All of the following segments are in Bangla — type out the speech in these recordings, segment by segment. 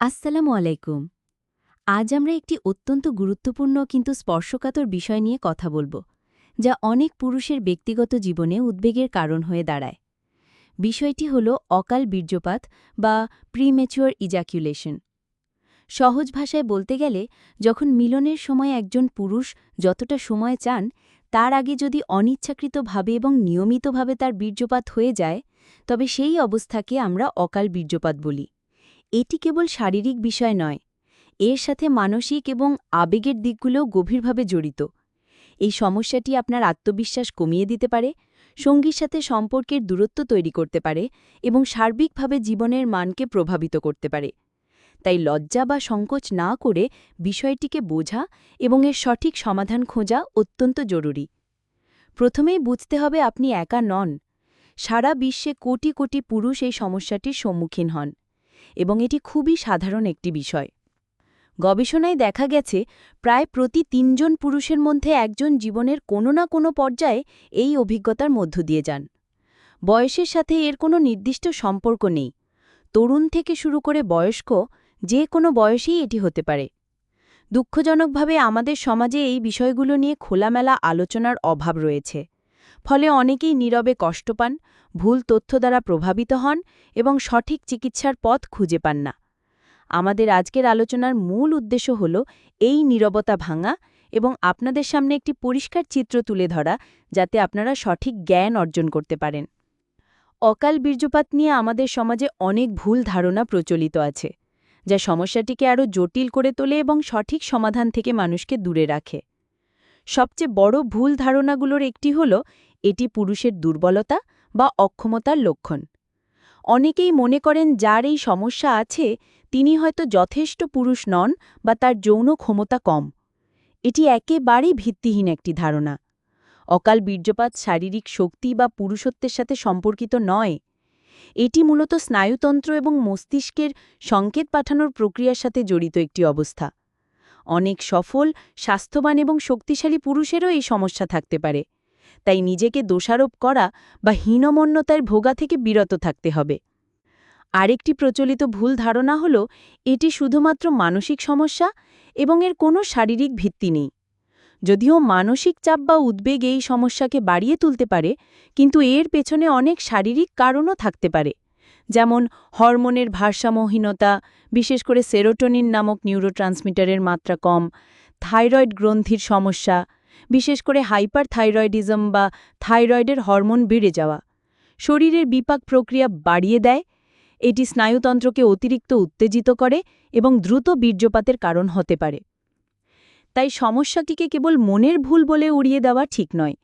আসসালামু আলাইকুম। আজ আমরা একটি অত্যন্ত গুরুত্বপূর্ণ কিন্তু স্পর্শকাতর বিষয় নিয়ে কথা বলব, যা অনেক পুরুষের ব্যক্তিগত জীবনে উদ্বেগের কারণ হয়ে দাঁড়ায়। বিষয়টি হল অকাল বীর্যপাত বা প্রিমেচুয়ার ইজাকুলেশন সহজ ভাষায় বলতে গেলে, যখন মিলনের সময় একজন পুরুষ যতটা সময় চান, তার আগে যদি অনিচ্ছাকৃতভাবে এবং নিয়মিতভাবে তার বীর্যপাত হয়ে যায়, তবে সেই অবস্থাকে আমরা অকাল বীর্যপাত বলি। এটি কেবল শারীরিক বিষয় নয়, এর সাথে মানসিক এবং আবেগের দিকগুলোও গভীরভাবে জড়িত। এই সমস্যাটি আপনার আত্মবিশ্বাস কমিয়ে দিতে পারে, সঙ্গীর সাথে সম্পর্কের দূরত্ব তৈরি করতে পারে এবং সার্বিকভাবে জীবনের মানকে প্রভাবিত করতে পারে। তাই লজ্জা বা সংকোচ না করে বিষয়টিকে বোঝা এবং এর সঠিক সমাধান খোঁজা অত্যন্ত জরুরি। প্রথমেই বুঝতে হবে আপনি একা নন। সারা বিশ্বে কোটি কোটি পুরুষ এই সমস্যাটির সম্মুখীন হন। এবং এটি খুবই সাধারণ একটি বিষয়। গবেষণায় দেখা গেছে, প্রায় প্রতি তিনজন পুরুষের মধ্যে একজন জীবনের কোনো না কোনো পর্যায়ে এই অভিজ্ঞতার মধ্য দিয়ে যান। বয়সের সাথে এর কোনো নির্দিষ্ট সম্পর্ক নেই। তরুণ থেকে শুরু করে বয়স্ক, যে কোনো বয়সেই এটি হতে পারে। দুঃখজনকভাবে আমাদের সমাজে এই বিষয়গুলো নিয়ে খোলামেলা আলোচনার অভাব রয়েছে। ফলে অনেকেই নীরবে কষ্ট পান ভুল তথ্য দ্বারা প্রভাবিত হন এবং সঠিক চিকিৎসার পথ খুঁজে পান না। আমাদের আজকের আলোচনার মূল উদ্দেশ্য হল এই নীরবতা ভাঙা এবং আপনাদের সামনে একটি পরিষ্কার চিত্র তুলে ধরা যাতে আপনারা সঠিক জ্ঞান অর্জন করতে পারেন। অকাল বীর্যপাত নিয়ে আমাদের সমাজে অনেক ভুল ধারণা প্রচলিত আছে, যা সমস্যাটিকে আরও জটিল করে তোলে এবং সঠিক সমাধান থেকে মানুষকে দূরে রাখে। সবচেয়ে বড় ভুল ধারণাগুলোর একটি হল এটি পুরুষের দুর্বলতা বা অক্ষমতার লক্ষণ। অনেকেই মনে করেন যার এই সমস্যা আছে, তিনি হয়তো যথেষ্ট পুরুষ নন বা তার যৌন ক্ষমতা কম। এটি একেবারেই ভিত্তিহীন একটি ধারণা। অকাল বীর্যপাত শারীরিক শক্তি বা পুরুষত্বের সাথে সম্পর্কিত নয়। এটি মূলত স্নায়ুতন্ত্র এবং মস্তিষ্কের সংকেত পাঠানোর প্রক্রিয়ার সাথে জড়িত একটি অবস্থা। অনেক সফল, স্বাস্থ্যবান এবং শক্তিশালী পুরুষেরও এই সমস্যা থাকতে পারে। তাই নিজেকে দোষারোপ করা বা হীনমন্যতার ভোগা থেকে বিরত থাকতে হবে। আরেকটি প্রচলিত ভুল ধারণা হল, এটি শুধুমাত্র মানসিক সমস্যা এবং এর কোনো শারীরিক ভিত্তি নেই। যদিও মানসিক চাপ বা উদ্বেগ এই সমস্যাকে বাড়িয়ে তুলতে পারে, কিন্তু এর পেছনে অনেক শারীরিক কারণও থাকতে পারে। যেমন হরমোনের ভারসাম্যহীনতা, বিশেষ করে সেরোটোনিন নামক নিউরোট্রান্সমিটারের মাত্রা কম, থাইরয়েড গ্রন্থির সমস্যা বিশেষ করে হাইপার থাইরয়েডিজম বা থাইরয়েডের হরমোন বেড়ে যাওয়া। শরীরের বিপাক প্রক্রিয়া বাড়িয়ে দেয়, এটি স্নায়ুতন্ত্রকে অতিরিক্ত উত্তেজিত করে এবং দ্রুত বীর্যপাতের কারণ হতে পারে। তাই সমস্যাটিকে কেবল মনের ভুল বলে উড়িয়ে দেওয়া ঠিক নয়।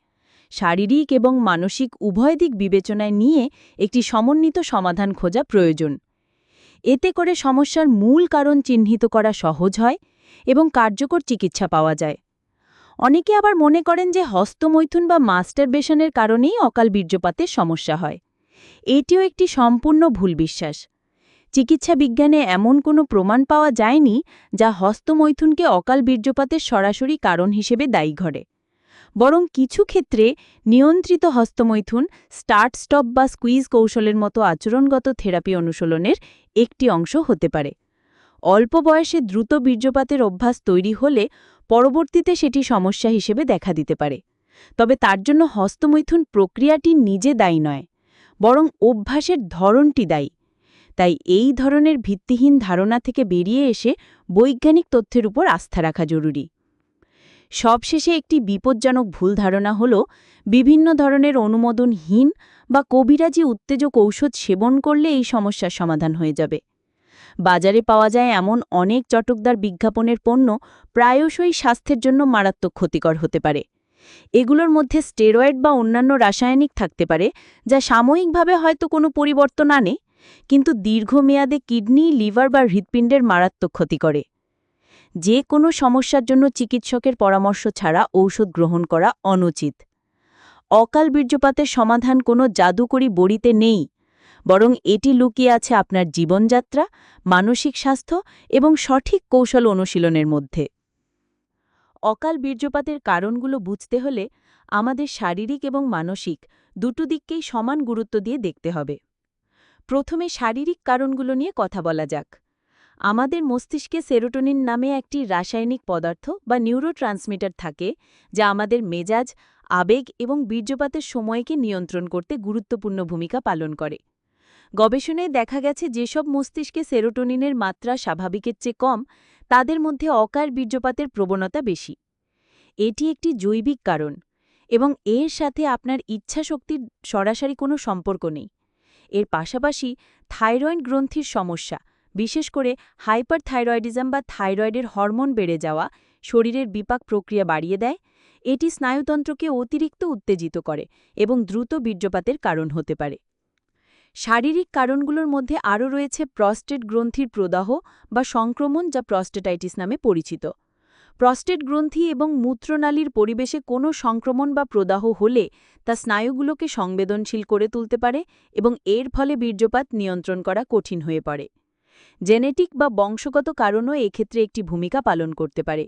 শারীরিক এবং মানসিক উভয় দিক বিবেচনায় নিয়ে একটি সমন্বিত সমাধান খোঁজা প্রয়োজন। এতে করে সমস্যার মূল কারণ চিহ্নিত করা সহজ হয় এবং কার্যকর চিকিৎসা পাওয়া যায়। অনেকে আবার মনে করেন যে হস্তমৈথুন বা মাস্টারবেশনের কারণেই অকাল বীর্যপাতের সমস্যা হয়। এটিও একটি সম্পূর্ণ ভুল বিশ্বাস। চিকিৎসা বিজ্ঞানে এমন কোনো প্রমাণ পাওয়া যায়নি যা হস্তমৈথুনকে অকাল বীর্যপাতের সরাসরি কারণ হিসেবে দায়ী ঘরে বরং কিছু ক্ষেত্রে নিয়ন্ত্রিত হস্তমৈথুন, স্টার্ট স্টপ বা স্কুইজ কৌশলের মতো আচরণগত থেরাপি অনুশীলনের একটি অংশ হতে পারে। অল্প বয়সে দ্রুত বীর্যপাতের অভ্যাস তৈরি হলে পরবর্তীতে সেটি সমস্যা হিসেবে দেখা দিতে পারে। তবে তার জন্য হস্তমৈথুন প্রক্রিয়াটি নিজে দায়ী নয়, বরং অভ্যাসের ধরনটি দায়ী। তাই এই ধরনের ভিত্তিহীন ধারণা থেকে বেরিয়ে এসে বৈজ্ঞানিক তথ্যের উপর আস্থা রাখা জরুরি। সবশেষে একটি বিপজ্জনক ভুল ধারণা হল, বিভিন্ন ধরনের অনুমোদনহীন বা কবিরাজি উত্তেজক ঔষধ সেবন করলে এই সমস্যার সমাধান হয়ে যাবে। বাজারে পাওয়া যায় এমন অনেক চটকদার বিজ্ঞাপনের পণ্য প্রায়শই স্বাস্থ্যের জন্য মারাত্মক ক্ষতিকর হতে পারে। এগুলোর মধ্যে স্টেরয়েড বা অন্যান্য রাসায়নিক থাকতে পারে, যা সাময়িকভাবে হয়তো কোনো পরিবর্তন আনে, কিন্তু দীর্ঘমেয়াদে কিডনি, লিভার বা হৃৎপিণ্ডের মারাত্মক ক্ষতি করে। যে কোনো সমস্যার জন্য চিকিৎসকের পরামর্শ ছাড়া ঔষধ গ্রহণ করা অনুচিত। অকাল বীর্যপাতের সমাধান কোনো জাদুকরি বড়িতে নেই। বরং এটি লুকিয়ে আছে আপনার জীবনযাত্রা, মানসিক স্বাস্থ্য এবং সঠিক কৌশল অনুশীলনের মধ্যে। অকাল বীর্যপাতের কারণগুলো বুঝতে হলে আমাদের শারীরিক এবং মানসিক দুটো দিককেই সমান গুরুত্ব দিয়ে দেখতে হবে। প্রথমে শারীরিক কারণগুলো নিয়ে কথা বলা যাক। আমাদের মস্তিষ্কে সেরোটোনিন নামে একটি রাসায়নিক পদার্থ বা নিউরোট্রান্সমিটার থাকে, যা আমাদের মেজাজ, আবেগ এবং বীর্যপাতের সময়কে নিয়ন্ত্রণ করতে গুরুত্বপূর্ণ ভূমিকা পালন করে। গবেষণায় দেখা গেছে যেসব মস্তিষ্কে সেরোটোনিনের মাত্রা স্বাভাবিকের চেয়ে কম, তাদের মধ্যে অকার বীর্যপাতের প্রবণতা বেশি। এটি একটি জৈবিক কারণ এবং এর সাথে আপনার ইচ্ছাশক্তির সরাসরি কোনো সম্পর্ক নেই। এর পাশাপাশি থাইরয়েড গ্রন্থির সমস্যা, বিশেষ করে হাইপার থাইরয়েডিজম বা থাইরয়েডের হরমোন বেড়ে যাওয়া, শরীরের বিপাক প্রক্রিয়া বাড়িয়ে দেয়, এটি স্নায়ুতন্ত্রকে অতিরিক্ত উত্তেজিত করে এবং দ্রুত বীর্যপাতের কারণ হতে পারে। শারীরিক কারণগুলোর মধ্যে আরও রয়েছে প্রস্টেট গ্রন্থির প্রদাহ বা সংক্রমণ যা প্রস্টেটাইটিস নামে পরিচিত। প্রস্টেট গ্রন্থি এবং মূত্রনালীর পরিবেশে কোনো সংক্রমণ বা প্রদাহ হলে তা স্নায়ুগুলোকে সংবেদনশীল করে তুলতে পারে এবং এর ফলে বীর্যপাত নিয়ন্ত্রণ করা কঠিন হয়ে পড়ে। জেনেটিক বা বংশগত কারণও এক্ষেত্রে একটি ভূমিকা পালন করতে পারে।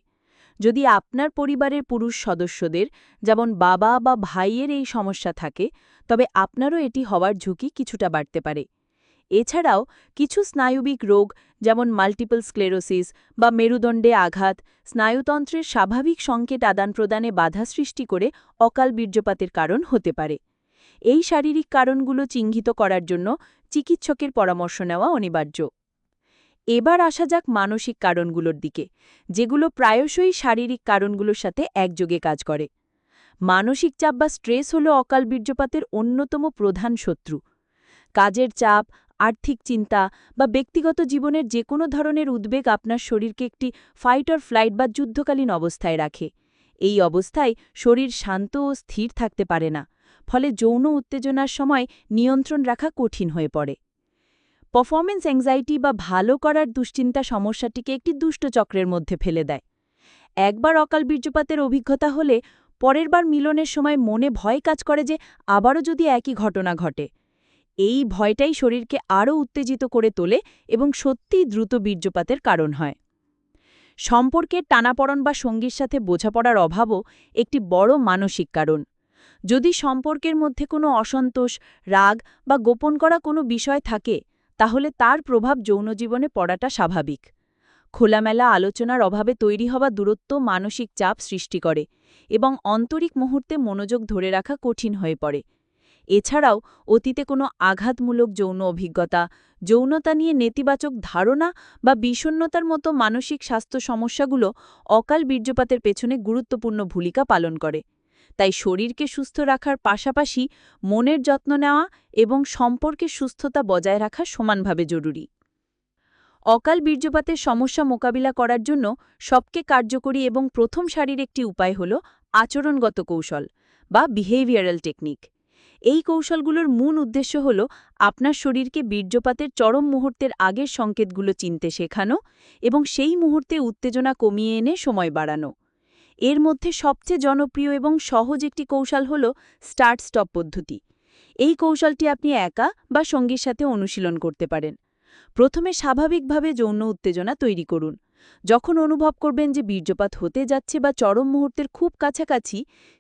যদি আপনার পরিবারের পুরুষ সদস্যদের, যেমন বাবা বা ভাইয়ের এই সমস্যা থাকে তবে আপনারও এটি হওয়ার ঝুঁকি কিছুটা বাড়তে পারে। এছাড়াও, কিছু স্নায়ুবিক রোগ, যেমন মাল্টিপল স্ক্লেরোসিস বা মেরুদণ্ডে আঘাত, স্নায়ুতন্ত্রের স্বাভাবিক সংকেত আদান প্রদানে বাধা সৃষ্টি করে অকাল বীর্যপাতের কারণ হতে পারে। এই শারীরিক কারণগুলো চিহ্নিত করার জন্য চিকিৎসকের পরামর্শ নেওয়া অনিবার্য। এবার আসা যাক মানসিক কারণগুলোর দিকে, যেগুলো প্রায়শই শারীরিক কারণগুলোর সাথে একযোগে কাজ করে। মানসিক চাপ বা স্ট্রেস হল অকাল বীর্যপাতের অন্যতম প্রধান শত্রু। কাজের চাপ, আর্থিক চিন্তা বা ব্যক্তিগত জীবনের যে কোনো ধরনের উদ্বেগ আপনার শরীরকে একটি ফাইট অর ফ্লাইট বা যুদ্ধকালীন অবস্থায় রাখে। এই অবস্থায় শরীর শান্ত ও স্থির থাকতে পারে না, ফলে যৌন উত্তেজনার সময় নিয়ন্ত্রণ রাখা কঠিন হয়ে পড়ে। পারফরমেন্স অ্যাংজাইটি বা ভালো করার দুশ্চিন্তা সমস্যাটিকে একটি দুষ্টচক্রের মধ্যে ফেলে দেয়। একবার অকাল বীর্যপাতের অভিজ্ঞতা হলে পরের বার মিলনের সময় মনে ভয় কাজ করে যে আবারও যদি একই ঘটনা ঘটে। এই ভয়টাই শরীরকে আরও উত্তেজিত করে তোলে এবং সত্যিই দ্রুত বীর্যপাতের কারণ হয়। সম্পর্কের টানাপড়ন বা সঙ্গীর সাথে বোঝাপড়ার অভাবও একটি বড় মানসিক কারণ। যদি সম্পর্কের মধ্যে কোনো অসন্তোষ, রাগ বা গোপন করা কোনো বিষয় থাকে, তাহলে তার প্রভাব যৌনজীবনে পড়াটা স্বাভাবিক। খোলামেলা আলোচনার অভাবে তৈরি হওয়া দূরত্ব মানসিক চাপ সৃষ্টি করে এবং অন্তরিক মুহূর্তে মনোযোগ ধরে রাখা কঠিন হয়ে পড়ে। এছাড়াও, অতীতে কোনো আঘাতমূলক যৌন অভিজ্ঞতা, যৌনতা নিয়ে নেতিবাচক ধারণা বা বিষণ্নতার মতো মানসিক স্বাস্থ্য সমস্যাগুলো অকাল বীর্যপাতের পেছনে গুরুত্বপূর্ণ ভূমিকা পালন করে। তাই শরীরকে সুস্থ রাখার পাশাপাশি মনের যত্ন নেওয়া এবং সম্পর্কের সুস্থতা বজায় রাখা সমানভাবে জরুরি। অকাল বীর্যপাতের সমস্যা মোকাবিলা করার জন্য সবকে কার্যকরী এবং প্রথম সারির একটি উপায় হল আচরণগত কৌশল বা বিহেভিয়ারাল টেকনিক। এই কৌশলগুলোর মূল উদ্দেশ্য হল আপনার শরীরকে বীর্যপাতের চরম মুহূর্তের আগের সংকেতগুলো চিনতে শেখানো এবং সেই মুহূর্তে উত্তেজনা কমিয়ে এনে সময় বাড়ানো। এর মধ্যে সবচেয়ে জনপ্রিয় এবং সহজ একটি কৌশল হল স্টার্ট স্টপ পদ্ধতি। এই কৌশলটি আপনি একা বা সঙ্গীর সাথে অনুশীলন করতে পারেন। প্রথমে স্বাভাবিকভাবে যৌন উত্তেজনা তৈরি করুন। যখন অনুভব করবেন যে বীর্যপাত হতে যাচ্ছে বা চরম মুহূর্তের খুব কাছাকাছি,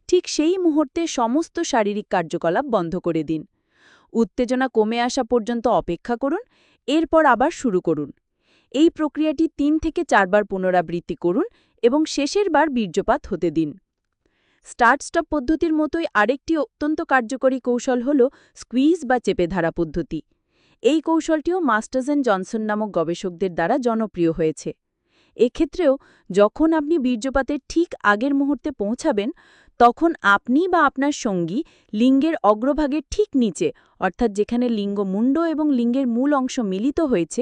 ঠিক সেই মুহূর্তে সমস্ত শারীরিক কার্যকলাপ বন্ধ করে দিন। উত্তেজনা কমে আসা পর্যন্ত অপেক্ষা করুন, এরপর আবার শুরু করুন। এই প্রক্রিয়াটি তিন থেকে চারবার পুনরাবৃত্তি করুন এবং শেষের বার বীর্যপাত হতে দিন। স্টার্ট স্টপ পদ্ধতির মতোই আরেকটি অত্যন্ত কার্যকরী কৌশল হল স্কুইজ বা চেপে ধারা পদ্ধতি। এই কৌশলটিও মাস্টার্স অ্যান্ড জনসন নামক গবেষকদের দ্বারা জনপ্রিয় হয়েছে। এক্ষেত্রেও যখন আপনি বীর্যপাতের ঠিক আগের মুহূর্তে পৌঁছাবেন, তখন আপনি বা আপনার সঙ্গী লিঙ্গের অগ্রভাগের ঠিক নিচে, অর্থাৎ যেখানে লিঙ্গ মুন্ড এবং লিঙ্গের মূল অংশ মিলিত হয়েছে,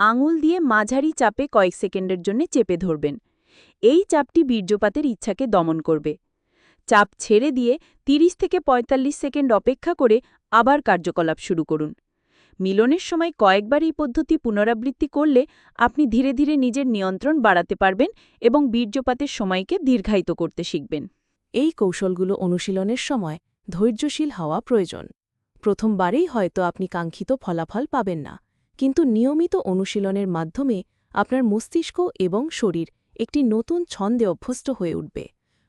আঙুল দিয়ে মাঝারি চাপে কয়েক সেকেন্ডের জন্য চেপে ধরবেন। এই চাপটি বীর্যপাতের ইচ্ছাকে দমন করবে। চাপ ছেড়ে দিয়ে ৩০ থেকে ৪৫ সেকেন্ড অপেক্ষা করে আবার কার্যকলাপ শুরু করুন। মিলনের সময় কয়েকবার এই পদ্ধতি পুনরাবৃত্তি করলে আপনি ধীরে ধীরে নিজের নিয়ন্ত্রণ বাড়াতে পারবেন এবং বীর্যপাতের সময়কে দীর্ঘায়িত করতে শিখবেন। এই কৌশলগুলো অনুশীলনের সময় ধৈর্যশীল হওয়া প্রয়োজন। প্রথমবারেই হয়তো আপনি কাঙ্ক্ষিত ফলাফল পাবেন না, কিন্তু নিয়মিত অনুশীলনের মাধ্যমে আপনার মস্তিষ্ক এবং শরীর একটি নতুন ছন্দে অভ্যস্ত হয়ে উঠবে।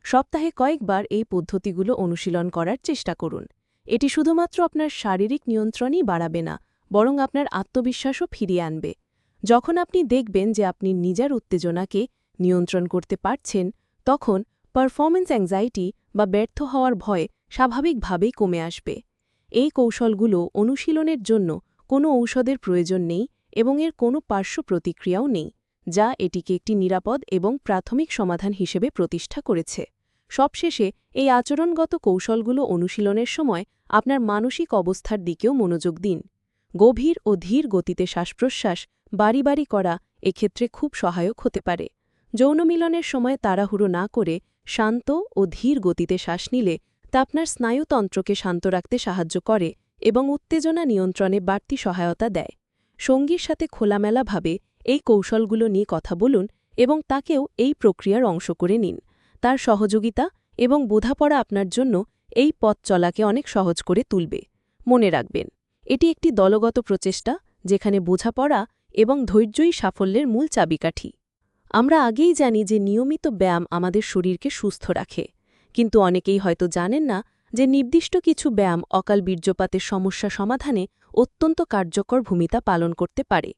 সপ্তাহে কয়েকবার এই পদ্ধতিগুলো অনুশীলন করার চেষ্টা করুন। এটি শুধুমাত্র আপনার শারীরিক নিয়ন্ত্রণই বাড়াবে না বরং আপনার আত্মবিশ্বাসও ফিরিয়ে আনবে। যখন আপনি দেখবেন যে আপনি নিজের উত্তেজনাকে নিয়ন্ত্রণ করতে পারছেন, তখন পারফরমেন্স অ্যাংজাইটি বা ব্যর্থ হওয়ার ভয় স্বাভাবিকভাবেই কমে আসবে। এই কৌশলগুলো অনুশীলনের জন্য কোনো ঔষধের প্রয়োজন নেই এবং এর কোনো পার্শ্ব প্রতিক্রিয়াও নেই, যা এটিকে একটি নিরাপদ এবং প্রাথমিক সমাধান হিসেবে প্রতিষ্ঠা করেছে। সবশেষে এই আচরণগত কৌশলগুলো অনুশীলনের সময় আপনার মানসিক অবস্থার দিকেও মনোযোগ দিন। গভীর ও ধীর গতিতে শ্বাসপ্রশ্বাস, বাড়ি বাড়ি করা এক্ষেত্রে খুব সহায়ক হতে পারে। যৌন মিলনের সময় তাড়াহুড়ো না করে শান্ত ও ধীর গতিতে শ্বাস নিলে তা আপনার স্নায়ুতন্ত্রকে শান্ত রাখতে সাহায্য করে এবং উত্তেজনা নিয়ন্ত্রণে বাড়তি সহায়তা দেয়। সঙ্গীর সাথে খোলামেলাভাবে এই কৌশলগুলো নিয়ে কথা বলুন এবং তাকেও এই প্রক্রিয়ার অংশ করে নিন। তার সহযোগিতা এবং বোঝাপড়া আপনার জন্য এই পথ চলাকে অনেক সহজ করে তুলবে। মনে রাখবেন। এটি একটি দলগত প্রচেষ্টা, যেখানে বোঝাপড়া এবং ধৈর্যই সাফল্যের মূল চাবিকাঠি। আমরা আগেই জানি যে নিয়মিত ব্যায়াম আমাদের শরীরকে সুস্থ রাখে, কিন্তু অনেকেই হয়তো জানেন না যে নির্দিষ্ট কিছু ব্যায়াম অকাল বীর্যপাতের সমস্যা সমাধানে অত্যন্ত কার্যকর ভূমিকা পালন করতে পারে।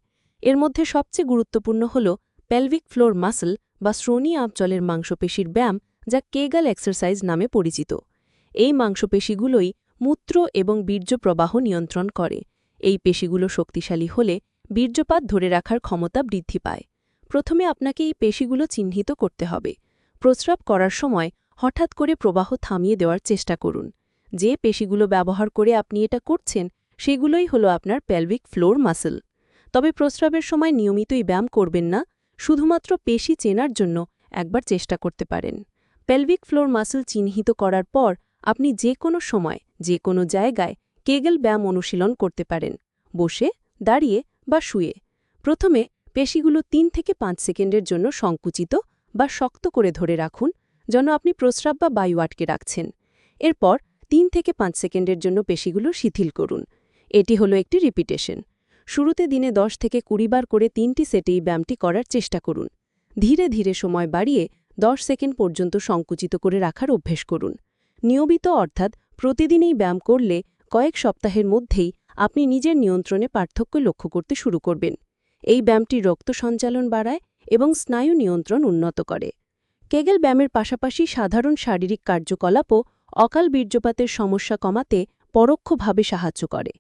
এর মধ্যে সবচেয়ে গুরুত্বপূর্ণ হল পেলভিক ফ্লোর মাসল বা শ্রোণী আবজলের মাংসপেশির ব্যায়াম, যা কেগাল এক্সারসাইজ নামে পরিচিত। এই মাংসপেশিগুলোই মূত্র এবং বীর্য প্রবাহ নিয়ন্ত্রণ করে। এই পেশিগুলো শক্তিশালী হলে বীর্যপাত ধরে রাখার ক্ষমতা বৃদ্ধি পায়। প্রথমে আপনাকে এই পেশিগুলো চিহ্নিত করতে হবে। প্রস্রাব করার সময় হঠাৎ করে প্রবাহ থামিয়ে দেওয়ার চেষ্টা করুন। যে পেশিগুলো ব্যবহার করে আপনি এটা করছেন, সেগুলোই হলো আপনার পেলভিক ফ্লোর মাসল তবে প্রস্রাবের সময় নিয়মিতই ব্যায়াম করবেন না, শুধুমাত্র পেশি চেনার জন্য একবার চেষ্টা করতে পারেন। পেলভিক ফ্লোর মাসল চিহ্নিত করার পর আপনি যে কোনো সময় যে কোনো জায়গায় কেগেল ব্যায়াম অনুশীলন করতে পারেন। বসে, দাঁড়িয়ে বা শুয়ে। প্রথমে পেশিগুলো তিন থেকে পাঁচ সেকেন্ডের জন্য সংকুচিত বা শক্ত করে ধরে রাখুন যেন আপনি প্রস্রাব বা বায়ু আটকে রাখছেন। এরপর তিন থেকে পাঁচ সেকেন্ডের জন্য পেশিগুলো শিথিল করুন। এটি হলো একটি রিপিটেশন শুরুতে দিনে দশ থেকে কুড়ি বার করে তিনটি সেটে এই ব্যায়ামটি করার চেষ্টা করুন। ধীরে ধীরে সময় বাড়িয়ে দশ সেকেন্ড পর্যন্ত সংকুচিত করে রাখার অভ্যেস করুন। নিয়মিত অর্থাৎ প্রতিদিন এই ব্যায়াম করলে কয়েক সপ্তাহের মধ্যেই আপনি নিজের নিয়ন্ত্রণে পার্থক্য লক্ষ্য করতে শুরু করবেন। এই ব্যায়ামটি রক্ত সঞ্চালন বাড়ায় এবং স্নায়ু নিয়ন্ত্রণ উন্নত করে। কেগেল ব্যায়ামের পাশাপাশি সাধারণ শারীরিক কার্যকলাপও অকাল বীর্যপাতের সমস্যা কমাতে পরোক্ষভাবে সাহায্য করে।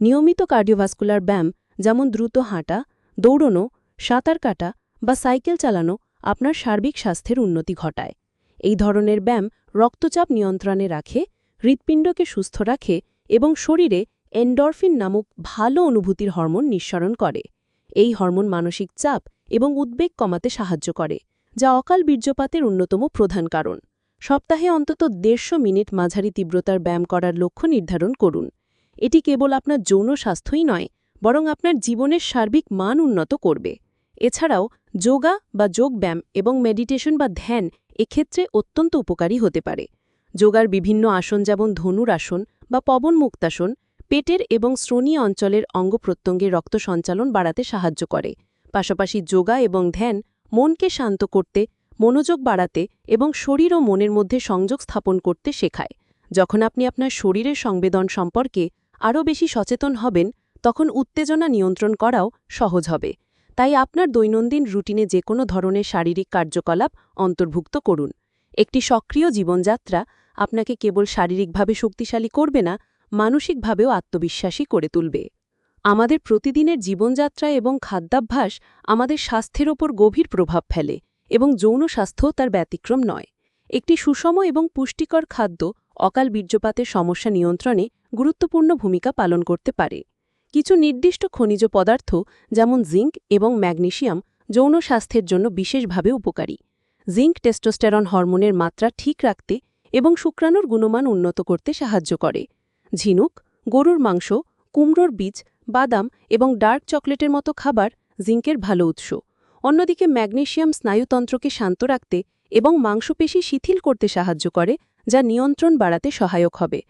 নিয়মিত কার্ডিওভাস্কুলার ব্যায়াম যেমন দ্রুত হাঁটা, দৌড়নো, সাঁতার কাটা বা সাইকেল চালানো আপনার সার্বিক স্বাস্থ্যের উন্নতি ঘটায়। এই ধরনের ব্যায়াম রক্তচাপ নিয়ন্ত্রণে রাখে হৃৎপিণ্ডকে সুস্থ রাখে এবং শরীরে এন্ডরফিন নামক ভালো অনুভূতির হরমোন নিঃসরণ করে। এই হরমোন মানসিক চাপ এবং উদ্বেগ কমাতে সাহায্য করে, যা অকাল বীর্যপাতের অন্যতম প্রধান কারণ। সপ্তাহে অন্তত দেড়শো মিনিট মাঝারি তীব্রতার ব্যায়াম করার লক্ষ্য নির্ধারণ করুন। এটি কেবল আপনার যৌন স্বাস্থ্যই নয়, বরং আপনার জীবনের সার্বিক মান উন্নত করবে। এছাড়াও, যোগা বা যোগব্যায়াম এবং মেডিটেশন বা ধ্যান এক্ষেত্রে অত্যন্ত উপকারী হতে পারে। যোগার বিভিন্ন আসন যেমন ধনুর আসন বা পবন মুক্তাসন পেটের এবং শ্রোণী অঞ্চলের অঙ্গপ্রত্যঙ্গে রক্ত সঞ্চালন বাড়াতে সাহায্য করে। পাশাপাশি যোগা এবং ধ্যান মনকে শান্ত করতে, মনোযোগ বাড়াতে এবং শরীর ও মনের মধ্যে সংযোগ স্থাপন করতে শেখায়। যখন আপনি আপনার শরীরের সংবেদন সম্পর্কে আরও বেশি সচেতন হবেন, তখন উত্তেজনা নিয়ন্ত্রণ করাও সহজ হবে। তাই আপনার দৈনন্দিন রুটিনে যে কোনো ধরনের শারীরিক কার্যকলাপ অন্তর্ভুক্ত করুন। একটি সক্রিয় জীবনযাত্রা আপনাকে কেবল শারীরিকভাবে শক্তিশালী করবে না, মানসিকভাবেও আত্মবিশ্বাসী করে তুলবে। আমাদের প্রতিদিনের জীবনযাত্রা এবং খাদ্যাভ্যাস আমাদের স্বাস্থ্যের ওপর গভীর প্রভাব ফেলে এবং যৌন স্বাস্থ্য তার ব্যতিক্রম নয়। একটি সুষম এবং পুষ্টিকর খাদ্য অকাল বীর্যপাতের সমস্যা নিয়ন্ত্রণে গুরুত্বপূর্ণ ভূমিকা পালন করতে পারে। কিছু নির্দিষ্ট খনিজ পদার্থ যেমন জিঙ্ক এবং ম্যাগনেশিয়াম যৌন স্বাস্থ্যের জন্য বিশেষভাবে উপকারী। জিঙ্ক টেস্টোস্টেরন হরমোনের মাত্রা ঠিক রাখতে এবং শুক্রাণুর গুণমান উন্নত করতে সাহায্য করে। ঝিনুক, গরুর মাংস, কুমড়োর বীজ, বাদাম এবং ডার্ক চকলেটের মতো খাবার জিঙ্কের ভালো উৎস। অন্যদিকে ম্যাগনেশিয়াম স্নায়ুতন্ত্রকে শান্ত রাখতে এবং মাংসপেশি শিথিল করতে সাহায্য করে, যা নিয়ন্ত্রণ বাড়াতে সহায়ক হবে।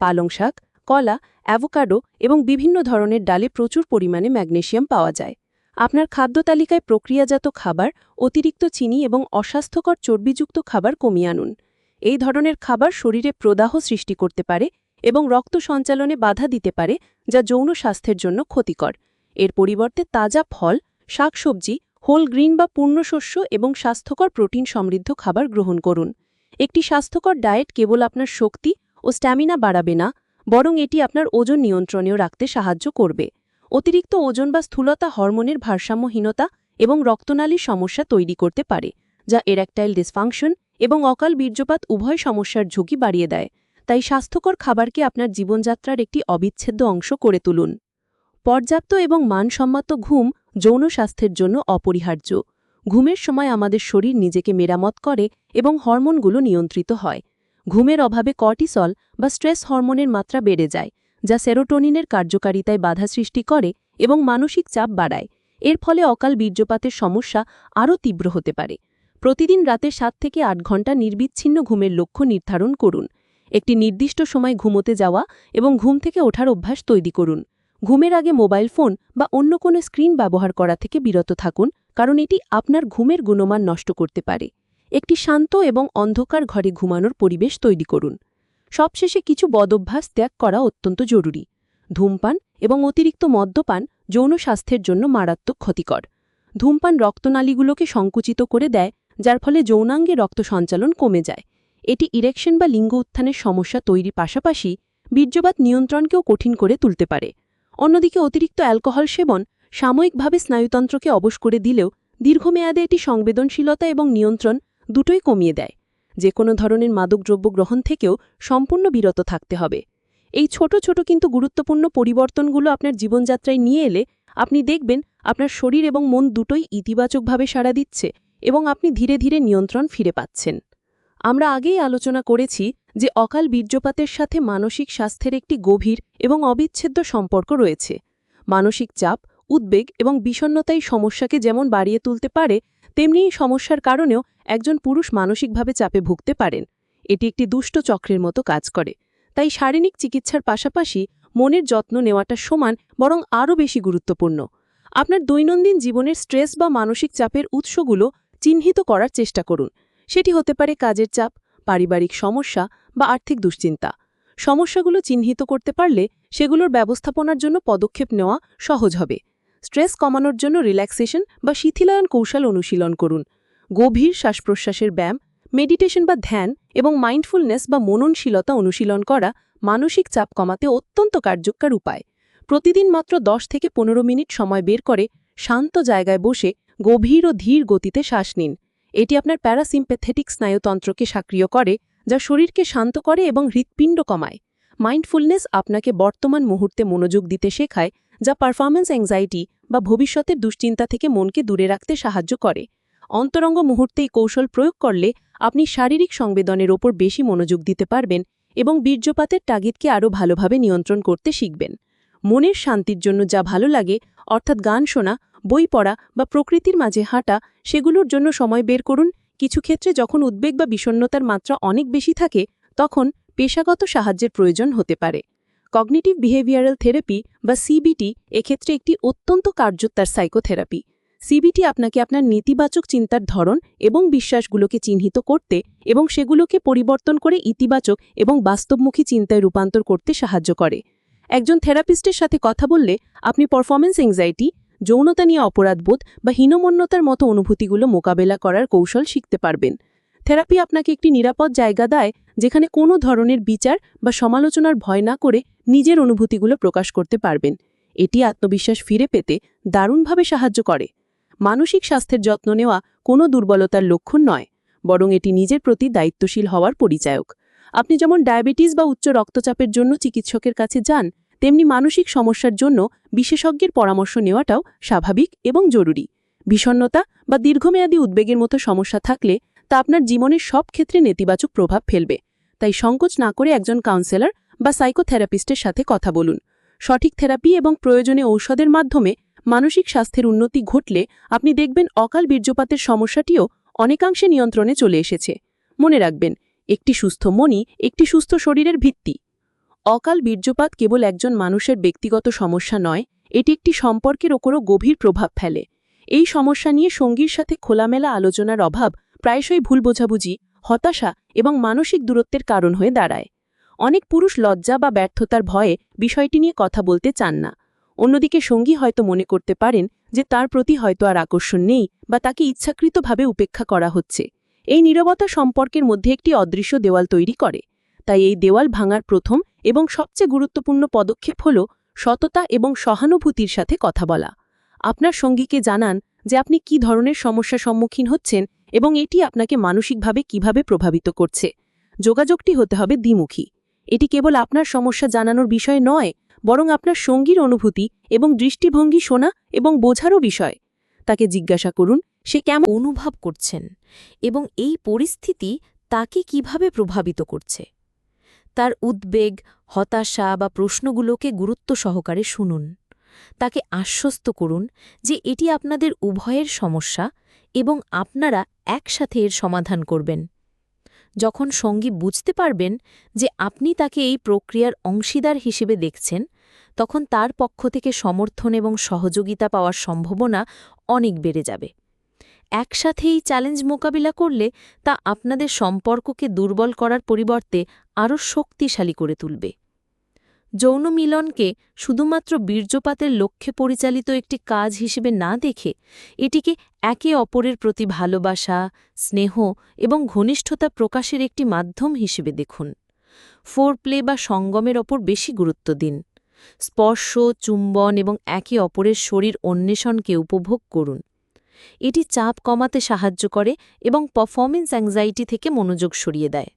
পালং শাক, কলা, অ্যাভোকাডো এবং বিভিন্ন ধরনের ডালে প্রচুর পরিমাণে ম্যাগনেশিয়াম পাওয়া যায়। আপনার খাদ্য তালিকায় প্রক্রিয়াজাত খাবার, অতিরিক্ত চিনি এবং অস্বাস্থ্যকর চর্বিযুক্ত খাবার কমিয়ে আনুন। এই ধরনের খাবার শরীরে প্রদাহ সৃষ্টি করতে পারে এবং রক্ত সঞ্চালনে বাধা দিতে পারে, যা যৌন স্বাস্থ্যের জন্য ক্ষতিকর। এর পরিবর্তে তাজা ফল, শাকসবজি, হোল গ্রিন বা পূর্ণশস্য এবং স্বাস্থ্যকর প্রোটিন সমৃদ্ধ খাবার গ্রহণ করুন। একটি স্বাস্থ্যকর ডায়েট কেবল আপনার শক্তি ও স্ট্যামিনা বাড়াবে না, বরং এটি আপনার ওজন নিয়ন্ত্রণেও রাখতে সাহায্য করবে। অতিরিক্ত ওজন বা স্থূলতা হরমোনের ভারসাম্যহীনতা এবং রক্তনালীর সমস্যা তৈরি করতে পারে, যা এরেকটাইল ডিসফাংশন এবং অকাল বীর্যপাত উভয় সমস্যার ঝুঁকি বাড়িয়ে দেয়। তাই স্বাস্থ্যকর খাবারকে আপনার জীবনযাত্রার একটি অবিচ্ছেদ্য অংশ করে তুলুন। পর্যাপ্ত এবং মানসম্মত ঘুম যৌন স্বাস্থ্যের জন্য অপরিহার্য। ঘুমের সময় আমাদের শরীর নিজেকে মেরামত করে এবং হরমোনগুলো নিয়ন্ত্রিত হয়। ঘুমের অভাবে কর্টিসল বা স্ট্রেস হরমোনের মাত্রা বেড়ে যায়, যা সেরোটোনিনের কার্যকারিতায় বাধা সৃষ্টি করে এবং মানসিক চাপ বাড়ায়। এর ফলে অকাল বীর্যপাতের সমস্যা আরও তীব্র হতে পারে। প্রতিদিন রাতে সাত থেকে আট ঘণ্টা নির্বিচ্ছিন্ন ঘুমের লক্ষ্য নির্ধারণ করুন। একটি নির্দিষ্ট সময় ঘুমোতে যাওয়া এবং ঘুম থেকে ওঠার অভ্যাস তৈরি করুন। ঘুমের আগে মোবাইল ফোন বা অন্য কোনো স্ক্রিন ব্যবহার করা থেকে বিরত থাকুন, কারণ এটি আপনার ঘুমের গুণমান নষ্ট করতে পারে। একটি শান্ত এবং অন্ধকার ঘরে ঘুমানোর পরিবেশ তৈরি করুন। সবশেষে কিছু বদভ্যাস ত্যাগ করা অত্যন্ত জরুরি। ধূমপান এবং অতিরিক্ত মদ্যপান যৌন স্বাস্থ্যের জন্য মারাত্মক ক্ষতিকর। ধূমপান রক্তনালীগুলোকে সংকুচিত করে দেয় যার ফলে যৌনাঙ্গে রক্ত সঞ্চালন কমে যায়। এটি ইরেকশন বা লিঙ্গ উত্থানের সমস্যা তৈরির পাশাপাশি বীর্যপাত নিয়ন্ত্রণকেও কঠিন করে তুলতে পারে। অন্যদিকে অতিরিক্ত অ্যালকোহল সেবন সাময়িকভাবে স্নায়ুতন্ত্রকে অবশ করে দিলেও দীর্ঘমেয়াদে এটি সংবেদনশীলতা এবং নিয়ন্ত্রণ দুটোই কমিয়ে দেয়। যে কোনো ধরনের মাদকদ্রব্য গ্রহণ থেকেও সম্পূর্ণ বিরত থাকতে হবে। এই ছোট ছোট কিন্তু গুরুত্বপূর্ণ পরিবর্তনগুলো আপনার জীবনযাত্রায় নিয়ে এলে আপনি দেখবেন আপনার শরীর এবং মন দুটোই ইতিবাচকভাবে সাড়া দিচ্ছে। এবং আপনি ধীরে ধীরে নিয়ন্ত্রণ ফিরে পাচ্ছেন। আমরা আগেই আলোচনা করেছি যে অকাল বীর্যপাতের সাথে মানসিক স্বাস্থ্যের একটি গভীর এবং অবিচ্ছেদ্য সম্পর্ক রয়েছে। মানসিক চাপ, উদ্বেগ এবং বিষণ্নতাই সমস্যাকে যেমন বাড়িয়ে তুলতে পারে, তেমনি সমস্যার কারণেও একজন পুরুষ মানসিকভাবে চাপে ভুগতে পারেন। এটি একটি দুষ্ট চক্রের মতো কাজ করে। তাই শারীরিক চিকিৎসার পাশাপাশি মনের যত্ন নেওয়াটা সমান বরং আরও বেশি গুরুত্বপূর্ণ। আপনার দৈনন্দিন জীবনের স্ট্রেস বা মানসিক চাপের উৎসগুলো চিহ্নিত করার চেষ্টা করুন। সেটি হতে পারে কাজের চাপ, পারিবারিক সমস্যা বা আর্থিক দুশ্চিন্তা। সমস্যাগুলো চিহ্নিত করতে পারলে সেগুলোর ব্যবস্থাপনার জন্য পদক্ষেপ নেওয়া সহজ হবে। স্ট্রেস কমানোর জন্য রিল্যাক্সেশন বা শিথিলায়ন কৌশল অনুশীলন করুন। গভীর শ্বাস প্রশ্বাসের ব্যায়াম, মেডিটেশন বা ধ্যান এবং মাইন্ডফুলনেস বা মননশীলতা অনুশীলন করা মানসিক চাপ কমাতে অত্যন্ত কার্যকর উপায়। প্রতিদিন মাত্র 10 থেকে পনেরো মিনিট সময় বের করে শান্ত জায়গায় বসে গভীর ও ধীর গতিতে শ্বাস নিন। এটি আপনার প্যারাসিম্প্যাথেটিক স্নায়ুতন্ত্রকে সক্রিয় করে, যা শরীরকে শান্ত করে এবং হৃৎপিণ্ড কমায়। মাইন্ডফুলনেস আপনাকে বর্তমান মুহূর্তে মনোযোগ দিতে শেখায়, যা পারফরম্যান্স অ্যাংজাইটি বা ভবিষ্যতের দুশ্চিন্তা থেকে মনকে দূরে রাখতে সাহায্য করে। অন্তরঙ্গ মুহূর্তেই কৌশল প্রয়োগ করলে আপনি শারীরিক সংবেদনের ওপর বেশি মনোযোগ দিতে পারবেন এবং বীর্যপাতের তাগিদকে আরও ভালোভাবে নিয়ন্ত্রণ করতে শিখবেন। মনের শান্তির জন্য যা ভালো লাগে, অর্থাৎ গান শোনা বই পড়া বা প্রকৃতির মাঝে হাঁটা, সেগুলোর জন্য সময় বের করুন। কিছু ক্ষেত্রে যখন উদ্বেগ বা বিষণ্নতার মাত্রা অনেক বেশি থাকে, তখন পেশাগত সাহায্যের প্রয়োজন হতে পারে। কগনিটিভ বিহেভিয়ারাল থেরাপি বা সিবিটি এক্ষেত্রে একটি অত্যন্ত কার্যতার সাইকোথেরাপি। সিবিটি আপনাকে আপনার নেতিবাচক চিন্তার ধরন এবং বিশ্বাসগুলোকে চিহ্নিত করতে এবং সেগুলোকে পরিবর্তন করে ইতিবাচক এবং বাস্তবমুখী চিন্তায় রূপান্তর করতে সাহায্য করে। একজন থেরাপিস্টের সাথে কথা বললে আপনি পারফরমেন্স এংজাইটি যৌনতা নিয়ে অপরাধবোধ বা হীনমন্যতার মতো অনুভূতিগুলো মোকাবেলা করার কৌশল শিখতে পারবেন। থেরাপি আপনাকে একটি নিরাপদ জায়গা দেয়, যেখানে কোনো ধরনের বিচার বা সমালোচনার ভয় না করে নিজের অনুভূতিগুলো প্রকাশ করতে পারবেন। এটি আত্মবিশ্বাস ফিরে পেতে দারুণভাবে সাহায্য করে। মানসিক স্বাস্থ্যের যত্ন নেওয়া কোনো দুর্বলতার লক্ষণ নয়, বরং এটি নিজের প্রতি দায়িত্বশীল হওয়ার পরিচায়ক। আপনি যেমন ডায়াবেটিস বা উচ্চ রক্তচাপের জন্য চিকিৎসকের কাছে যান তেমনি মানসিক সমস্যার জন্য বিশেষজ্ঞের পরামর্শ নেওয়াটাও স্বাভাবিক এবং জরুরি। বিষণ্নতা বা দীর্ঘমেয়াদী উদ্বেগের মতো সমস্যা থাকলে তা আপনার জীবনের সব ক্ষেত্রে নেতিবাচক প্রভাব ফেলবে। তাই সংকোচ না করে একজন কাউন্সেলর বা সাইকোথেরাপিস্টের সাথে কথা বলুন। সঠিক থেরাপি এবং প্রয়োজনে ঔষধের মাধ্যমে মানসিক স্বাস্থ্যের উন্নতি ঘটলে আপনি দেখবেন অকাল বীর্যপাতের সমস্যাটিও অনেকাংশে নিয়ন্ত্রণে চলে এসেছে। মনে রাখবেন, একটি সুস্থ মনই একটি সুস্থ শরীরের ভিত্তি। অকাল বীর্যপাত কেবল একজন মানুষের ব্যক্তিগত সমস্যা নয়, এটি একটি সম্পর্কের ওপরও গভীর প্রভাব ফেলে। এই সমস্যা নিয়ে সঙ্গীর সাথে খোলামেলা আলোচনার অভাব প্রায়শই ভুল বোঝাবুঝি, হতাশা এবং মানসিক দূরত্বের কারণ হয়ে দাঁড়ায়। অনেক পুরুষ লজ্জা বা ব্যর্থতার ভয়ে বিষয়টি নিয়ে কথা বলতে চান না। অন্যদিকে সঙ্গী হয়তো মনে করতে পারেন যে তার প্রতি হয়তো আর আকর্ষণ নেই বা তাকে ইচ্ছাকৃতভাবে উপেক্ষা করা হচ্ছে। এই নীরবতা সম্পর্কের মধ্যে একটি অদৃশ্য দেওয়াল তৈরি করে। তাই এই দেওয়াল ভাঙার প্রথম এবং সবচেয়ে গুরুত্বপূর্ণ পদক্ষেপ হল সততা এবং সহানুভূতির সাথে কথা বলা। আপনার সঙ্গীকে জানান যে আপনি কি ধরনের সমস্যার সম্মুখীন হচ্ছেন এবং এটি আপনাকে মানসিকভাবে কীভাবে প্রভাবিত করছে। যোগাযোগটি হতে হবে দ্বিমুখী। এটি কেবল আপনার সমস্যা জানানোর বিষয় নয়, বরং আপনার সঙ্গীর অনুভূতি এবং দৃষ্টিভঙ্গি শোনা এবং বোঝারও বিষয়। তাকে জিজ্ঞাসা করুন, সে কেমন অনুভব করছেন এবং এই পরিস্থিতি তাকে কীভাবে প্রভাবিত করছে? তার উদ্বেগ, হতাশা বা প্রশ্নগুলোকে গুরুত্ব সহকারে শুনুন। তাকে আশ্বস্ত করুন যে এটি আপনাদের উভয়ের সমস্যা এবং আপনারা একসাথে এর সমাধান করবেন। যখন সঙ্গী বুঝতে পারবেন যে আপনি তাকে এই প্রক্রিয়ার অংশীদার হিসেবে দেখছেন, তখন তার পক্ষ থেকে সমর্থন এবং সহযোগিতা পাওয়ার সম্ভাবনা অনেক বেড়ে যাবে। একসাথে এই চ্যালেঞ্জ মোকাবিলা করলে তা আপনাদের সম্পর্ককে দুর্বল করার পরিবর্তে আরও শক্তিশালী করে তুলবে। যৌন মিলনকে শুধুমাত্র বীর্যপাতের লক্ষ্যে পরিচালিত একটি কাজ হিসেবে না দেখে এটিকে একে অপরের প্রতি ভালোবাসা, স্নেহ এবং ঘনিষ্ঠতা প্রকাশের একটি মাধ্যম হিসেবে দেখুন। ফোর প্লে বা সঙ্গমের ওপর বেশি গুরুত্ব দিন। স্পর্শ, চুম্বন এবং একে অপরের শরীর অন্বেষণকে উপভোগ করুন। এটি চাপ কমাতে সাহায্য করে এবং পারফরমেন্স অ্যাংজাইটি থেকে মনোযোগ সরিয়ে দেয়।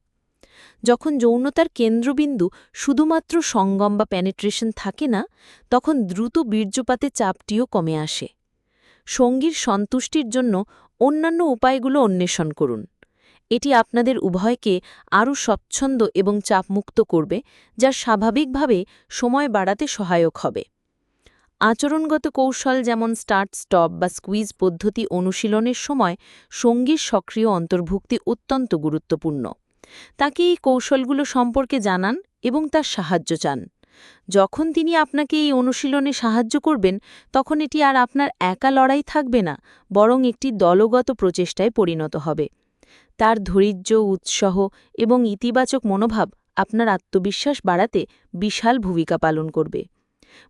যখন যৌনতার কেন্দ্রবিন্দু শুধুমাত্র সঙ্গম বা প্যানেট্রেশন থাকে না, তখন দ্রুত বীর্যপাতে চাপটিও কমে আসে। সঙ্গীর সন্তুষ্টির জন্য অন্যান্য উপায়গুলো অন্বেষণ করুন। এটি আপনাদের উভয়কে আরও স্বচ্ছন্দ এবং চাপমুক্ত করবে, যা স্বাভাবিকভাবে সময় বাড়াতে সহায়ক হবে। আচরণগত কৌশল যেমন স্টার্ট, স্টপ বা স্কুইজ পদ্ধতি অনুশীলনের সময় সঙ্গীর সক্রিয় অন্তর্ভুক্তি অত্যন্ত গুরুত্বপূর্ণ। তাকে এই কৌশলগুলো সম্পর্কে জানান এবং তার সাহায্য চান। যখন তিনি আপনাকে এই অনুশীলনে সাহায্য করবেন, তখন এটি আর আপনার একা লড়াই থাকবে না, বরং একটি দলগত প্রচেষ্টায় পরিণত হবে। তার ধৈর্য, উৎসাহ এবং ইতিবাচক মনোভাব আপনার আত্মবিশ্বাস বাড়াতে বিশাল ভূমিকা পালন করবে।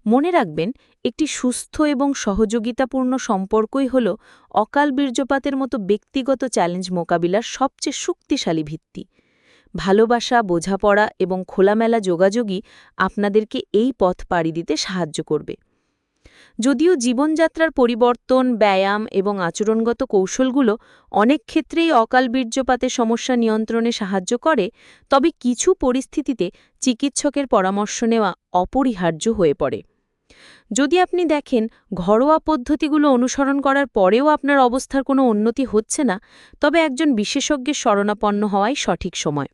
মনে রাখবেন, একটি সুস্থ এবং সহযোগিতাপূর্ণ সম্পর্কই হল অকাল বীর্যপাতের মতো ব্যক্তিগত চ্যালেঞ্জ মোকাবিলার সবচেয়ে শক্তিশালী ভিত্তি। ভালোবাসা, বোঝাপড়া এবং খোলামেলা যোগাযোগই আপনাদেরকে এই পথ পাড়ি দিতে সাহায্য করবে। যদিও জীবনযাত্রার পরিবর্তন, ব্যায়াম এবং আচরণগত কৌশলগুলো অনেক ক্ষেত্রেই অকাল বীর্যপাতের সমস্যা নিয়ন্ত্রণে সাহায্য করে, তবে কিছু পরিস্থিতিতে চিকিৎসকের পরামর্শ নেওয়া অপরিহার্য হয়ে পড়ে। যদি আপনি দেখেন ঘরোয়া পদ্ধতিগুলো অনুসরণ করার পরেও আপনার অবস্থার কোনো উন্নতি হচ্ছে না, তবে একজন বিশেষজ্ঞের শরণাপন্ন হওয়াই সঠিক সময়।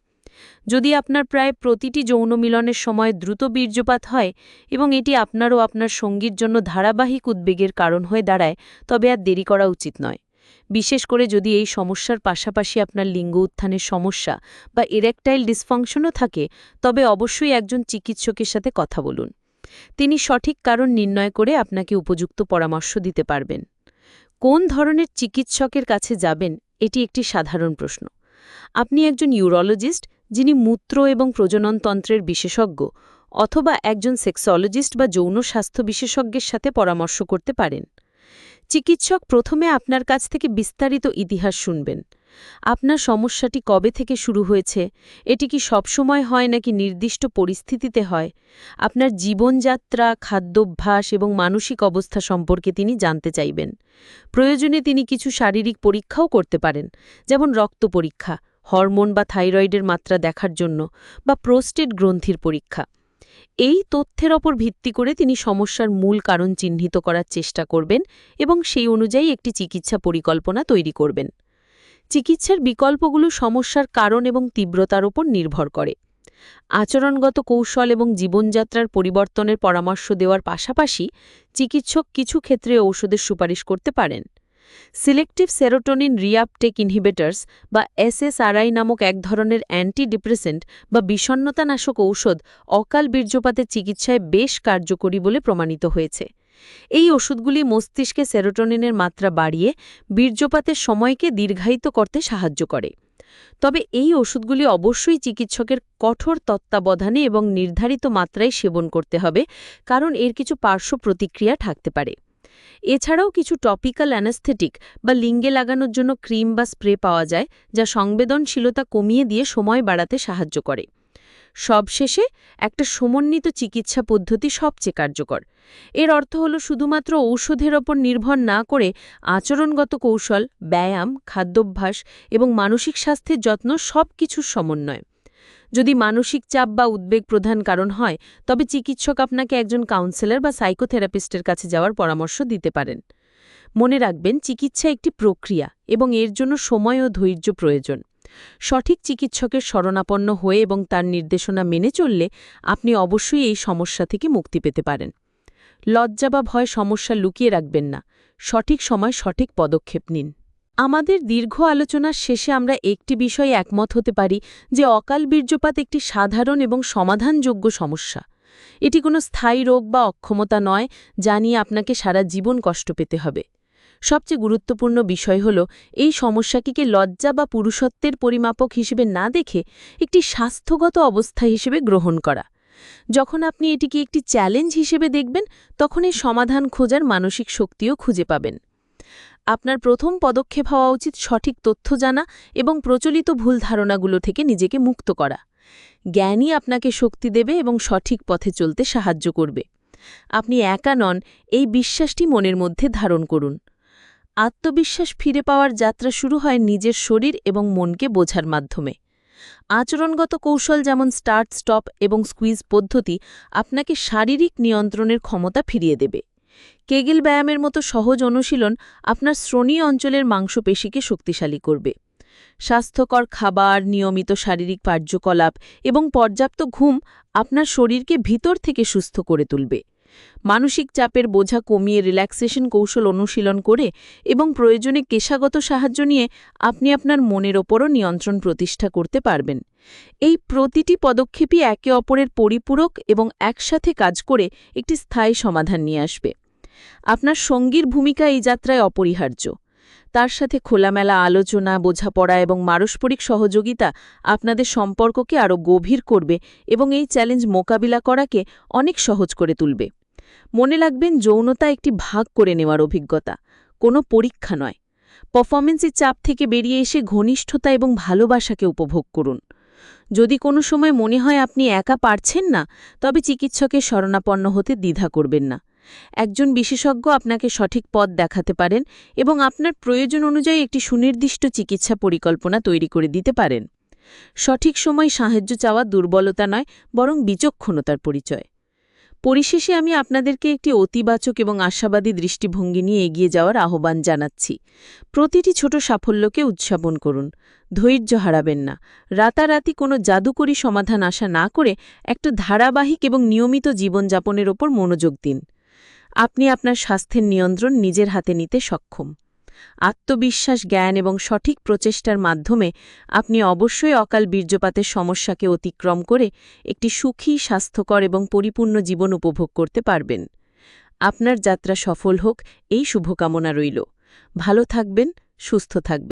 যদি আপনার প্রায় প্রতিটি যৌন মিলনের সময় দ্রুত বীর্যপাত হয় এবং এটি আপনারও আপনার সঙ্গীর জন্য ধারাবাহিক উদ্বেগের কারণ হয়ে দাঁড়ায়, তবে আর দেরি করা উচিত নয়। বিশেষ করে যদি এই সমস্যার পাশাপাশি আপনার লিঙ্গ উত্থানের সমস্যা বা ইরেকটাইল ডিসফাংশনও থাকে, তবে অবশ্যই একজন চিকিৎসকের সাথে কথা বলুন। তিনি সঠিক কারণ নির্ণয় করে আপনাকে উপযুক্ত পরামর্শ দিতে পারবেন। কোন ধরনের চিকিৎসকের কাছে যাবেন, এটি একটি সাধারণ প্রশ্ন। আপনি একজন ইউরোলজিস্ট যিনি মূত্র এবং প্রজননতন্ত্রের বিশেষজ্ঞ, অথবা একজন সেক্সোলজিস্ট বা যৌন স্বাস্থ্য বিশেষজ্ঞের সাথে পরামর্শ করতে পারেন। চিকিৎসক প্রথমে আপনার কাছ থেকে বিস্তারিত ইতিহাস শুনবেন। আপনার সমস্যাটি কবে থেকে শুরু হয়েছে? এটি কি সবসময় হয় নাকি নির্দিষ্ট পরিস্থিতিতে হয়? আপনার জীবনযাত্রা, খাদ্যাভ্যাস এবং মানসিক অবস্থা সম্পর্কে তিনি জানতে চাইবেন। প্রয়োজনে তিনি কিছু শারীরিক পরীক্ষাও করতে পারেন, যেমন রক্ত পরীক্ষা। হরমোন বা থাইরয়েডের মাত্রা দেখার জন্য বা প্রোস্টেট গ্রন্থির পরীক্ষা। এই তথ্যের ওপর ভিত্তি করে তিনি সমস্যার মূল কারণ চিহ্নিত করার চেষ্টা করবেন এবং সেই অনুযায়ী একটি চিকিৎসা পরিকল্পনা তৈরি করবেন। চিকিৎসার বিকল্পগুলো সমস্যার কারণ এবং তীব্রতার ওপর নির্ভর করে। আচরণগত কৌশল এবং জীবনযাত্রার পরিবর্তনের পরামর্শ দেওয়ার পাশাপাশি চিকিৎসক কিছু ক্ষেত্রে ঔষধের সুপারিশ করতে পারেন। সিলেক্টিভ সেরোটোনিন রিয়াপটেক ইনহিবিটার্স বা এসএসআরআই নামক এক ধরনের অ্যান্টিডিপ্রেসেন্ট বা বিষণ্নতানাশক ঔষধ অকাল বীর্যপাতের চিকিৎসায় বেশ কার্যকরী বলে প্রমাণিত হয়েছে। এই ওষুধগুলি মস্তিষ্কে সেরোটোনিনের মাত্রা বাড়িয়ে বীর্যপাতের সময়কে দীর্ঘায়িত করতে সাহায্য করে। তবে এই ওষুধগুলি অবশ্যই চিকিৎসকের কঠোর তত্ত্বাবধানে এবং নির্ধারিত মাত্রায় সেবন করতে হবে, কারণ এর কিছু পার্শ্ব প্রতিক্রিয়া থাকতে পারে। এছাড়াও কিছু টপিক্যাল অ্যানাস্থেটিক বা লিঙ্গে লাগানোর জন্য ক্রিম বা স্প্রে পাওয়া যায়, যা সংবেদনশীলতা কমিয়ে দিয়ে সময় বাড়াতে সাহায্য করে। সবশেষে, একটা সমন্বিত চিকিৎসা পদ্ধতি সবচেয়ে কার্যকর। এর অর্থ হল শুধুমাত্র ঔষধের ওপর নির্ভর না করে আচরণগত কৌশল, ব্যায়াম, খাদ্যাভ্যাস এবং মানসিক স্বাস্থ্যের যত্ন সব কিছুর সমন্বয়। যদি মানসিক চাপ বা উদ্বেগ প্রধান কারণ হয়, তবে চিকিৎসক আপনাকে একজন কাউন্সেলর বা সাইকোথেরাপিস্টের কাছে যাওয়ার পরামর্শ দিতে পারেন। মনে রাখবেন, চিকিৎসা একটি প্রক্রিয়া এবং এর জন্য সময় ও ধৈর্য প্রয়োজন। সঠিক চিকিৎসকের শরণাপন্ন হয়ে এবং তার নির্দেশনা মেনে চললে আপনি অবশ্যই এই সমস্যা থেকে মুক্তি পেতে পারেন। লজ্জা বা ভয় সমস্যা লুকিয়ে রাখবেন না। সঠিক সময় সঠিক পদক্ষেপ নিন। আমাদের দীর্ঘ আলোচনার শেষে আমরা একটি বিষয়ে একমত হতে পারি যে অকাল বীর্যপাত একটি সাধারণ এবং সমাধানযোগ্য সমস্যা। এটি কোনো স্থায়ী রোগ বা অক্ষমতা নয়, যা নিয়ে আপনাকে সারা জীবন কষ্ট পেতে হবে। সবচেয়ে গুরুত্বপূর্ণ বিষয় হল, এই সমস্যাটিকে লজ্জা বা পুরুষত্বের পরিমাপক হিসেবে না দেখে একটি স্বাস্থ্যগত অবস্থা হিসেবে গ্রহণ করা। যখন আপনি এটিকে একটি চ্যালেঞ্জ হিসেবে দেখবেন, তখন এই সমাধান খোঁজার মানসিক শক্তিও খুঁজে পাবেন। আপনার প্রথম পদক্ষেপ হওয়া উচিত সঠিক তথ্য জানা এবং প্রচলিত ভুল ধারণাগুলো থেকে নিজেকে মুক্ত করা। জ্ঞানই আপনাকে শক্তি দেবে এবং সঠিক পথে চলতে সাহায্য করবে। আপনি একা নন, এই বিশ্বাসটি মনের মধ্যে ধারণ করুন। আত্মবিশ্বাস ফিরে পাওয়ার যাত্রা শুরু হয় নিজের শরীর এবং মনকে বোঝার মাধ্যমে। আচরণগত কৌশল যেমন স্টার্ট, স্টপ এবং স্কুইজ পদ্ধতি আপনাকে শারীরিক নিয়ন্ত্রণের ক্ষমতা ফিরিয়ে দেবে। কেগেল ব্যায়ামের মতো সহজ অনুশীলন আপনার শ্রোণী অঞ্চলের মাংসপেশিকে শক্তিশালী করবে। স্বাস্থ্যকর খাবার, নিয়মিত শারীরিক কার্যকলাপ এবং পর্যাপ্ত ঘুম আপনার শরীরকে ভিতর থেকে সুস্থ করে তুলবে। মানসিক চাপের বোঝা কমিয়ে রিল্যাক্সেশন কৌশল অনুশীলন করে এবং প্রয়োজনে কেশাগত সাহায্য নিয়ে আপনি আপনার মনের ওপরও নিয়ন্ত্রণ প্রতিষ্ঠা করতে পারবেন। এই প্রতিটি পদক্ষেপই একে অপরের পরিপূরক এবং একসাথে কাজ করে একটি স্থায়ী সমাধান নিয়ে আসবে। আপনার সঙ্গীর ভূমিকা এই যাত্রায় অপরিহার্য। তার সাথে খোলামেলা আলোচনা, বোঝাপড়া এবং পারস্পরিক সহযোগিতা আপনাদের সম্পর্ককে আরও গভীর করবে এবং এই চ্যালেঞ্জ মোকাবিলা করাকে অনেক সহজ করে তুলবে। মনে রাখবেন, যৌনতা একটি ভাগ করে নেওয়ার অভিজ্ঞতা, কোনো পরীক্ষা নয়। পারফরমেন্সের চাপ থেকে বেরিয়ে এসে ঘনিষ্ঠতা এবং ভালোবাসাকে উপভোগ করুন। যদি কোনো সময় মনে হয় আপনি একা পারছেন না, তবে চিকিৎসকের শরণাপন্ন হতে দ্বিধা করবেন না। একজন বিশেষজ্ঞ আপনাকে সঠিক পথ দেখাতে পারেন এবং আপনার প্রয়োজন অনুযায়ী একটি সুনির্দিষ্ট চিকিৎসা পরিকল্পনা তৈরি করে দিতে পারেন। সঠিক সময় সাহায্য চাওয়া দুর্বলতা নয়, বরং বিচক্ষণতার পরিচয়। পরিশেষে আমি আপনাদেরকে একটি অতিবাচক এবং আশাবাদী দৃষ্টিভঙ্গি নিয়ে এগিয়ে যাওয়ার আহ্বান জানাচ্ছি। প্রতিটি ছোট সাফল্যকে উদযাপন করুন। ধৈর্য হারাবেন না। রাতারাতি কোনো জাদুকরী সমাধান আশা না করে একটা ধারাবাহিক এবং নিয়মিত জীবনযাপনের ওপর মনোযোগ দিন। আপনি আপনার স্বাস্থ্যের নিয়ন্ত্রণ নিজের হাতে নিতে সক্ষম। আত্মবিশ্বাস, জ্ঞান এবং সঠিক প্রচেষ্টার মাধ্যমে আপনি অবশ্যই অকাল বীর্যপাতের সমস্যাকে অতিক্রম করে একটি সুখী, স্বাস্থ্যকর এবং পরিপূর্ণ জীবন উপভোগ করতে পারবেন। আপনার যাত্রা সফল হোক, এই শুভকামনা রইল। ভালো থাকবেন, সুস্থ থাকবেন।